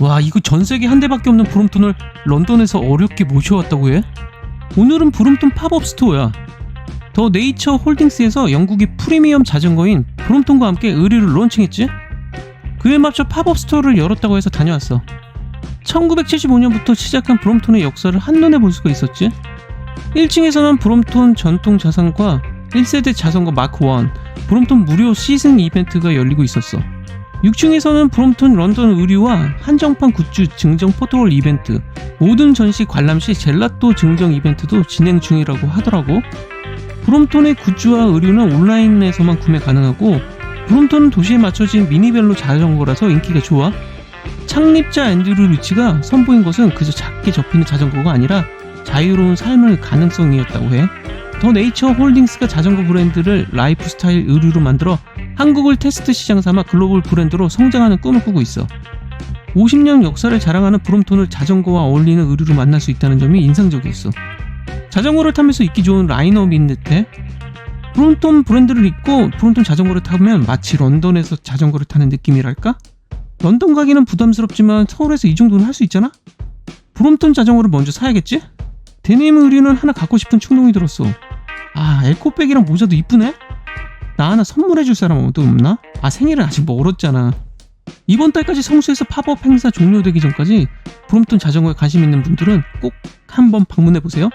와 이거 전 세계 한 대밖에 없는 브롬톤을 런던에서 어렵게 모셔왔다고 해? 오늘은 브롬톤 팝업 스토어야. 더 네이처 홀딩스에서 영국의 프리미엄 자전거인 브롬톤과 함께 의류를 론칭했지? 그에 맞춰 팝업 스토어를 열었다고 해서 다녀왔어. 1975년부터 시작한 브롬톤의 역사를 한눈에 볼 수가 있었지. 1층에서는 브롬톤 전통 자산과 1세대 자전거 마크 1, 브롬톤 무료 시즌 이벤트가 열리고 있었어. 6층에서는 브롬톤 런던 의류와 한정판 굿즈 증정 포토월 이벤트, 모든 전시 관람 시 젤라또 증정 이벤트도 진행 중이라고 하더라고. 브롬톤의 굿즈와 의류는 온라인에서만 구매 가능하고 브롬톤은 도시에 맞춰진 미니벨로 자전거라서 인기가 좋아. 창립자 앤드류 리치가 선보인 것은 그저 작게 접히는 자전거가 아니라 자유로운 삶의 가능성이었다고 해. 더 네이처 홀딩스가 자전거 브랜드를 라이프 스타일 의류로 만들어 한국을 테스트 시장 삼아 글로벌 브랜드로 성장하는 꿈을 꾸고 있어. 50년 역사를 자랑하는 브롬톤을 자전거와 어울리는 의류로 만날 수 있다는 점이 인상적이었어. 자전거를 타면서 입기 좋은 라인업인 듯해. 브롬톤 브랜드를 입고 브롬톤 자전거를 타면 마치 런던에서 자전거를 타는 느낌이랄까? 런던 가기는 부담스럽지만 서울에서 이 정도는 할 수 있잖아? 브롬톤 자전거를 먼저 사야겠지? 데님 의류는 하나 갖고 싶은 충동이 들었어. 아, 에코백이랑 모자도 이쁘네? 나 하나 선물해줄 사람 또 없나? 아, 생일은 아직 멀었잖아. 이번 달까지 성수에서 팝업 행사 종료되기 전까지 브롬톤 자전거에 관심 있는 분들은 꼭 한번 방문해 보세요.